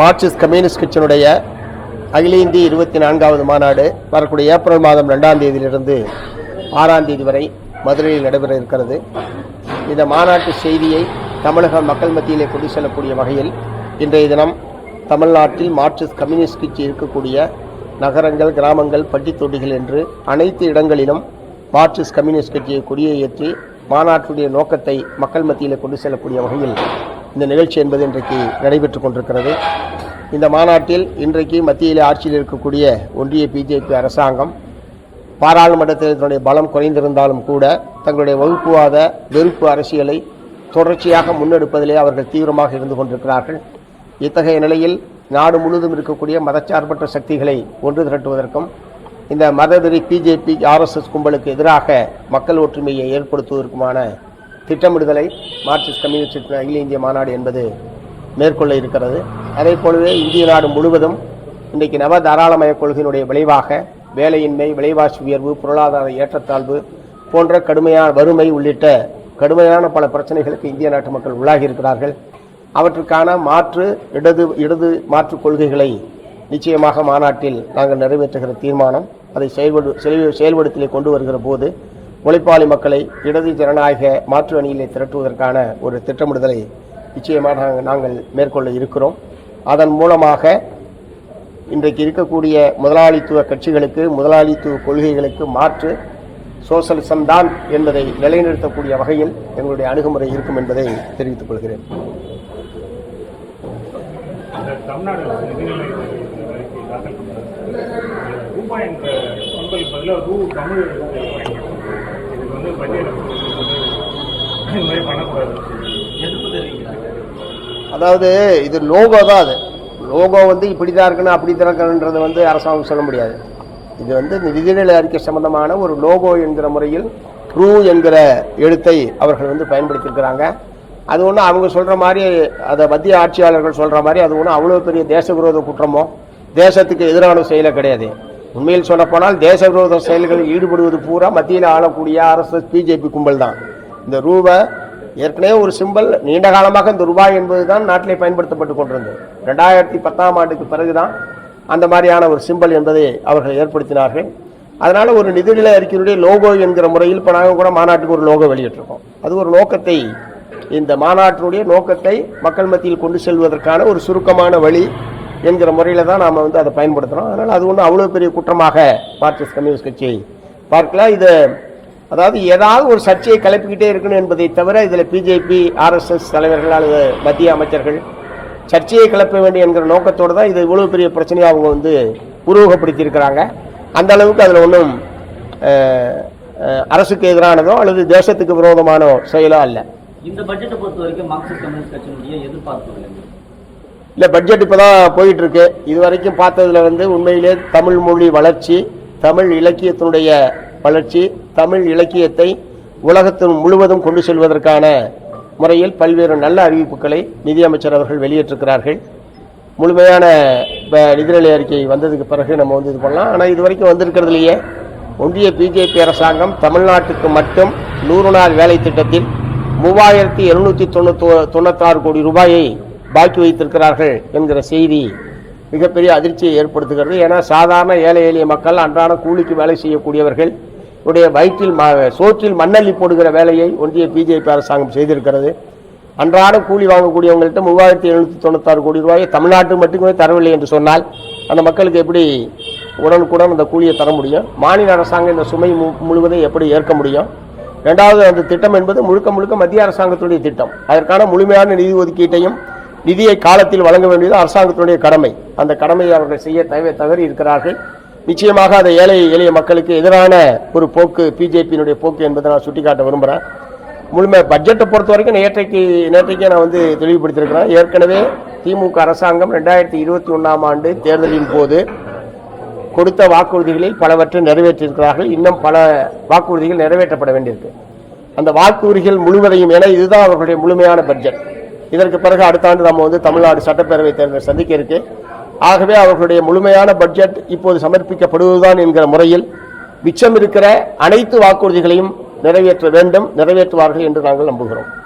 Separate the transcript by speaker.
Speaker 1: Marxist communist கட்சியினுடைய அகில இந்திய இருபத்தி நான்காவது மாநாடு வரக்கூடிய ஏப்ரல் மாதம் ரெண்டாம் தேதியிலிருந்து ஆறாம் தேதி வரை மதுரையில் நடைபெற இருக்கிறது. இந்த மாநாட்டு செய்தியை தமிழக மக்கள் மத்தியிலே கொண்டு செல்லக்கூடிய வகையில் இன்றைய தினம் தமிழ்நாட்டில் மார்க்சிஸ்ட் கம்யூனிஸ்ட் கட்சி இருக்கக்கூடிய நகரங்கள் கிராமங்கள் பட்டித்தொட்டிகள் என்று அனைத்து இடங்களிலும் மார்க்சிஸ்ட் கம்யூனிஸ்ட் கட்சியை கொடியை ஏற்றி மாநாட்டுடைய நோக்கத்தை மக்கள் மத்தியிலே கொண்டு செல்லக்கூடிய வகையில் இந்த நிகழ்ச்சி என்பது இன்றைக்கு நடைபெற்றுக் கொண்டிருக்கிறது. இந்த மாநாட்டில் இன்றைக்கு மத்தியில் ஆட்சியில் இருக்கக்கூடிய ஒன்றிய பிஜேபி அரசாங்கம் பாராளுமன்றத்தில் இதனுடைய பலம் குறைந்திருந்தாலும் கூட தங்களுடைய வகுப்புவாத வெறுப்பு அரசியலை தொடர்ச்சியாக முன்னெடுப்பதிலே அவர்கள் தீவிரமாக இருந்து கொண்டிருக்கிறார்கள். இத்தகைய நிலையில் நாடு முழுவதும் இருக்கக்கூடிய மதச்சார்பற்ற சக்திகளை ஒன்று திரட்டுவதற்கும் இந்த மதவெறி பிஜேபி ஆர்எஸ்எஸ் கும்பலுக்கு எதிராக மக்கள் ஒற்றுமையை ஏற்படுத்துவதற்குமான திட்டமிடுதலை மார்க்சிஸ்ட் கம்யூனிஸ்ட் அகில இந்திய மாநாடு என்பது மேற்கொள்ள இருக்கிறது. அதே போலவே இந்திய நாடு முழுவதும் இன்றைக்கு நவ தாராளமய கொள்கையினுடைய விளைவாக வேலையின்மை விலைவாசி உயர்வு பொருளாதார ஏற்றத்தாழ்வு போன்ற கடுமையான வறுமை உள்ளிட்ட கடுமையான பல பிரச்சனைகளுக்கு இந்திய நாட்டு மக்கள் உள்ளாகி இருக்கிறார்கள். அவற்றுக்கான மாற்று இடது இடது மாற்று கொள்கைகளை நிச்சயமாக மாநாட்டில் நாங்கள் நிறைவேற்றுகிற தீர்மானம் அதை செயல்படு செயல் செயல்படுத்தலை கொண்டு வருகிற போது உழைப்பாளி மக்களை இடது ஜனநாயக மாற்று அணியிலே திரட்டுவதற்கான ஒரு திட்டமிடுதலை நிச்சயமாக நாங்கள் நாங்கள் மேற்கொள்ள இருக்கிறோம். அதன் மூலமாக இன்றைக்கு இருக்கக்கூடிய முதலாளித்துவ கட்சிகளுக்கு முதலாளித்துவ கொள்கைகளுக்கு மாற்று சோசலிசம் தான் என்பதை நிலைநிறுத்தக்கூடிய வகையில் எங்களுடைய அணுகுமுறை இருக்கும் என்பதை தெரிவித்துக் கொள்கிறேன்.
Speaker 2: தமிழ்நாடு வந்து இது மாதிரி பண்ணக்கூடாது. எதிர்ப்பு தெரிவிக்கிறாங்க.
Speaker 1: அதாவது இது லோகோ தான் அது. லோகோ வந்து இப்படி தான் இருக்குன்னு அப்படி தான் இருக்குன்றது வந்து அரசாங்கம் சொல்ல முடியாது. இது வந்து நிதிநிலை அறிக்கை சம்பந்தமான ஒரு லோகோ என்கிற முறையில் ட்ரூ என்கிற எழுத்தை அவர்கள் வந்து பயன்படுத்தியிருக்கிறாங்க. அது ஒன்றும் அவங்க சொல்கிற மாதிரி அதை மத்திய ஆட்சியாளர்கள் சொல்கிற மாதிரி அது ஒன்றும் அவ்வளோ பெரிய தேச விரோத குற்றமோ தேசத்துக்கு எதிரான செயலே கிடையாது. உண்மையில் சொல்லப்போனால் தேச விரோத செயல்களில் ஈடுபடுவது பூரா மத்தியில் ஆளக்கூடிய ஆர்எஸ்எஸ் பிஜேபி கும்பல் தான் இந்த ரூபா ஏற்கனவே ஒரு சிம்பல் நீண்ட காலமாக இந்த ரூபாய் என்பது தான் நாட்டிலே பயன்படுத்தப்பட்டு கொண்டிருந்தது. ரெண்டாயிரத்தி பத்தாம் ஆண்டுக்கு பிறகுதான் அந்த மாதிரியான ஒரு சிம்பல் என்பதை அவர்கள் ஏற்படுத்தினார்கள். அதனால் ஒரு நிதிநிலை அறிக்கையுடைய லோகோ என்கிற முறையில் இப்போ நாங்கள் கூட மாநாட்டுக்கு ஒரு லோகோ வெளியிட்டிருக்கோம். அது ஒரு நோக்கத்தை இந்த மாநாட்டினுடைய நோக்கத்தை மக்கள் மத்தியில் கொண்டு செல்வதற்கான ஒரு சுருக்கமான வழி என்கிற முறையில் தான் நாம் வந்து அதை பயன்படுத்துகிறோம் அதனால் அது ஒன்றும் அவ்வளோ பெரிய குற்றமாக மார்க்சிஸ்ட் கம்யூனிஸ்ட் கட்சி பார்க்கல. இது அதாவது ஏதாவது ஒரு சர்ச்சையை கிளப்பிக்கிட்டே இருக்கணும் என்பதை தவிர இதில் பிஜேபி ஆர்எஸ்எஸ் தலைவர்கள் அல்லது மத்திய அமைச்சர்கள் சர்ச்சையை கிளப்ப வேண்டும் என்கிற நோக்கத்தோடு தான் இது இவ்வளோ பெரிய பிரச்சனையை அவங்க வந்து உருவகப்படுத்தியிருக்கிறாங்க. அந்த அளவுக்கு அதில் ஒன்றும் அரசுக்கு எதிரானதோ அல்லது தேசத்துக்கு விரோதமான செயலோ அல்ல.
Speaker 3: இந்த பட்ஜெட்டை பொறுத்த வரைக்கும் மார்க்சிஸ்ட் கம்யூனிஸ்ட் கட்சியினுடைய எதிர்பார்ப்புகள்
Speaker 1: இல்லை பட்ஜெட் இப்போ தான் போயிட்டுருக்கு. இது வரைக்கும் பார்த்ததுல வந்து உண்மையிலே தமிழ் மொழி வளர்ச்சி தமிழ் இலக்கியத்தினுடைய வளர்ச்சி தமிழ் இலக்கியத்தை உலகத்தின் முழுவதும் கொண்டு செல்வதற்கான முறையில் பல்வேறு நல்ல அறிவிப்புகளை நிதியமைச்சர் அவர்கள் வெளியிட்டிருக்கிறார்கள். முழுமையான இப்போ நிதிநிலை அறிக்கை வந்ததுக்கு பிறகு நம்ம வந்து இது பண்ணலாம். ஆனால் இது வரைக்கும் வந்திருக்கிறதுலையே ஒன்றிய பிஜேபி அரசாங்கம் தமிழ்நாட்டுக்கு மட்டும் நூறு நாள் வேலை திட்டத்தில் மூவாயிரத்தி எழுநூற்றி தொண்ணூத்தோ தொண்ணூத்தாறு கோடி ரூபாயை பாக்கி வைத்திருக்கிறார்கள் என்கிற செய்தி மிகப்பெரிய அதிர்ச்சியை ஏற்படுத்துகிறது. ஏன்னா சாதாரண ஏழை எளிய மக்கள் அன்றாட கூலிக்கு வேலை செய்யக்கூடியவர்கள் உடைய வயிற்றில் சோற்றில் மண்ணள்ளி போடுகிற வேலையை ஒன்றிய பிஜேபி அரசாங்கம் செய்திருக்கிறது. அன்றாட கூலி வாங்கக்கூடியவங்கள்ட்ட மூவாயிரத்தி எழுநூற்றி தொண்ணூத்தாறு கோடி ரூபாயை தமிழ்நாட்டு மட்டுமே தரவில்லை என்று சொன்னால் அந்த மக்களுக்கு எப்படி உடனுக்குடன் அந்த கூலியை தர முடியும்? மாநில அரசாங்கம் இந்த சுமை மு- முழுவதும் எப்படி ஏற்க முடியும்? ரெண்டாவது அந்த திட்டம் என்பது முழுக்க முழுக்க மத்திய அரசாங்கத்துடைய திட்டம். அதற்கான முழுமையான நிதி ஒதுக்கீட்டையும் நிதியை காலத்தில் வழங்க வேண்டியது அரசாங்கத்தினுடைய கடமை. அந்த கடமையை அவர்கள் செய்ய தவிர தவறி இருக்கிறார்கள். நிச்சயமாக அதை ஏழை எளிய மக்களுக்கு எதிரான ஒரு போக்கு பிஜேபியினுடைய போக்கு என்பதை நான் சுட்டிக்காட்ட விரும்புகிறேன் முழுமை பட்ஜெட்டை பொறுத்த வரைக்கும் நேற்றைக்கு நேற்றைக்கே நான் வந்து தெளிவுபடுத்தியிருக்கிறேன். ஏற்கனவே திமுக அரசாங்கம் ரெண்டாயிரத்தி இருபத்தி ஒன்றாம் ஆண்டு தேர்தலின் போது கொடுத்த வாக்குறுதிகளில் பலவற்றை நிறைவேற்றியிருக்கிறார்கள். இன்னும் பல வாக்குறுதிகள் நிறைவேற்றப்பட வேண்டியிருக்கு. அந்த வாக்குறுதிகள் முழுவதையும் என இதுதான் அவர்களுடைய முழுமையான பட்ஜெட். இதற்கு பிறகு அடுத்த ஆண்டு நம்ம வந்து தமிழ்நாடு சட்டப்பேரவை தேர்தல் சந்திக்க இருக்கு. ஆகவே அவர்களுடைய முழுமையான பட்ஜெட் இப்போது சமர்ப்பிக்கப்படுவதுதான் என்கிற முறையில் மிச்சம் இருக்கிற அனைத்து வாக்குறுதிகளையும் நிறைவேற்ற வேண்டும் நிறைவேற்றுவார்கள் என்று நாங்கள் நம்புகிறோம்.